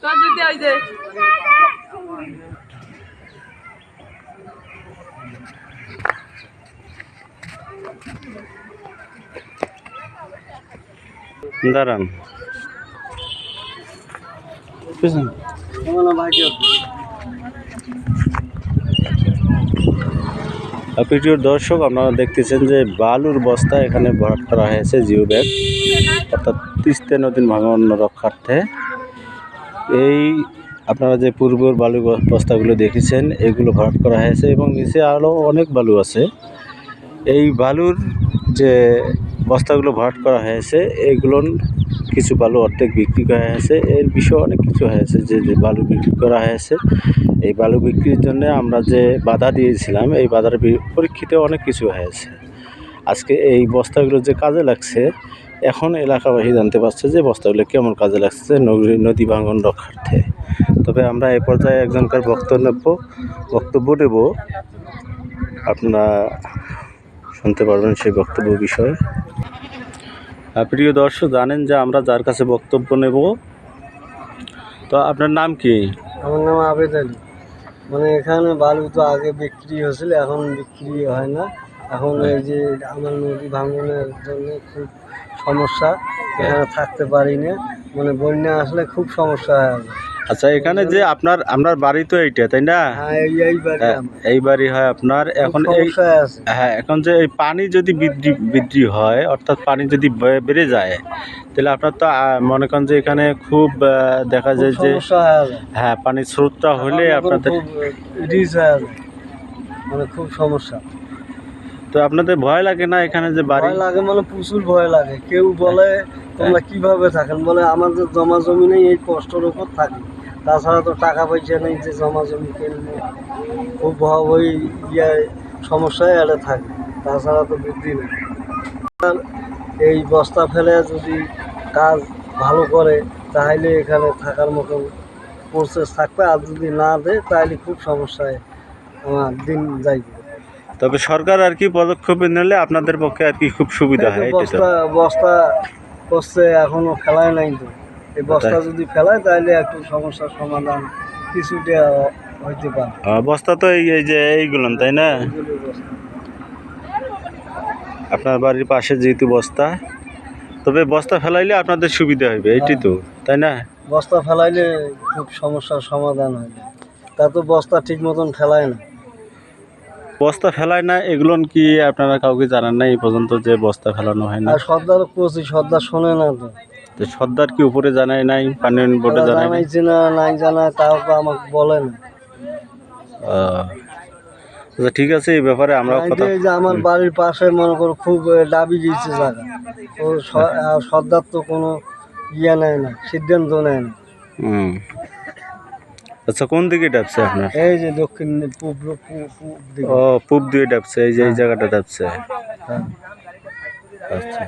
তোর যদি ওই যে দাঁড়ান বুঝলেন? আর প্রিয় দর্শক, আপনারা দেখতেছেন যে বালুর বস্তা এখানে ভরাট করা হয়েছে জিও ব্যাগ অর্থাৎ তিস্তা নদীর ভাঙন রক্ষার্থে। এই আপনারা যে পূর্বর বালু বস্তাগুলো দেখেছেন, এগুলো ভরাট করা হয়েছে এবং নিচে আরও অনেক বালু আছে। এই বালুর যে বস্তাগুলো ভরাট করা হয়েছে, এগুলোর কিছু বালু অর্ধেক বিক্রি করা হয়েছে। এর বিষয়ে অনেক কিছু হয়েছে, যে যে বালু বিক্রি করা হয়েছে। এই বালু বিক্রির জন্য আমরা যে বাধা দিয়েছিলাম, এই বাধার পরীক্ষিতে অনেক কিছু হয়েছে। আজকে এই বস্তাগুলো যে কাজে লাগছে, এখন এলাকাবাসী জানতে পারছে যে বস্তাগুলো কেমন কাজে লাগছে নদী- নদী ভাঙন রক্ষার্থে। তবে আমরা এই পর্যায়ে একজনকার বক্তব্য বক্তব্য নেব। আপনারা শুনতে পারবেন সেই বক্তব্য বিষয়ে। প্রিয় দর্শক জানেন যে আমরা যার কাছে বক্তব্য নেব তো আপনার নাম কি? আমার নাম আবেদ আলী। মানে এখানে বালু তো আগে বিক্রি হয়েছিল এখন বিক্রি হয় না। এখন এই যে আমার নদী ভাঙনের জন্য খুব সমস্যা এখানে থাকতে পারি না। মানে বন্যা আসলে খুব সমস্যা হয়। আচ্ছা এখানে যে আপনার আপনার বাড়ি তো এইটা তাই না? হ্যাঁ এই এই বাড়ি হ্যাঁ। এই বাড়ি হয় আপনার। এখন এই হ্যাঁ এখন যে এই পানি যদি বৃদ্ধি বৃদ্ধি হয় অর্থাৎ পানি যদি বেড়ে যায় তাহলে আপনার তো মনে করেন যে এখানে খুব দেখা যায় যে হয়ে হ্যাঁ পানির স্রোতটা হলে আপনাদের হয়ে মানে খুব সমস্যা। তো আপনাদের ভয় লাগে না এখানে যে বাড়ি? লাগে মানে প্রচুর ভয় লাগে। কেউ বলে তোমরা কীভাবে থাকেন? বলে আমাদের জমা জমি নেই এই কষ্টের উপর থাকি। তাছাড়া তো টাকা পয়সা নেই যে জমা জমি খুব ভ- ওই ইয়ে সমস্যায় এলে থাকে তাছাড়া তো বুদ্ধি নেই। এই বস্তা ফেলে যদি কাজ ভালো করে তাহলে এখানে থাকার মতো প্রসেস থাকবে আর যদি না দেয় তাহলে খুব সমস্যায় আমার দিন যাইবে। তবে সরকার আর কি পদক্ষেপ নিলে আপনাদের পক্ষে আর কি খুব সুবিধা হয় বস্তা বস্তা করছে এখনও ফেলায় নাই তো। এই বস্তা যদি ফেলায় তাহলে একটু সমস্যার সমাধান কিছুটা হইতে পারে। বস্তা তো এই যে এইগুলো তাই না? আপনার বাড়ির পাশে যেহেতু বস্তা তবে বস্তা ফেলাইলে আপনাদের সুবিধা হবে এইটাই তো তাই না? বস্তা ফেলাইলে খুব সমস্যার সমাধান হয় তা তো বস্তা ঠিক মতন ফেলায় না। বস্তা ফেলায় না এগুলো কি আপনারা কাউকে জানান না এই পর্যন্ত যে বস্তা ফেলানো হয় না? সর্দার কোচি সর্দার শোনে না তো। তো সর্দার কি উপরে জানায় নাই পানি বোর্ডে জানায় নাই? না নাই জানায় তাও তো আমাকে বলে না। আচ্ছা ঠিক আছে এই ব্যাপারে আমরা এই কথা যে- এই যে আমার বাড়ির পাশে মনে করো খুব ডাবি গিয়েছে জায়গা। ও সর্দার তো কোনো ইয়ে নেয় না সিদ্ধান্ত নেয় না। হুম। আচ্ছা কোন দিকে ডাবছে আপনার? এই যে দক্ষিণ পূব পূব পূব দিকে। ও পূব দিয়ে ডাবছে এই যে এই জায়গাটা ডাবছে। হ্যাঁ। আচ্ছা।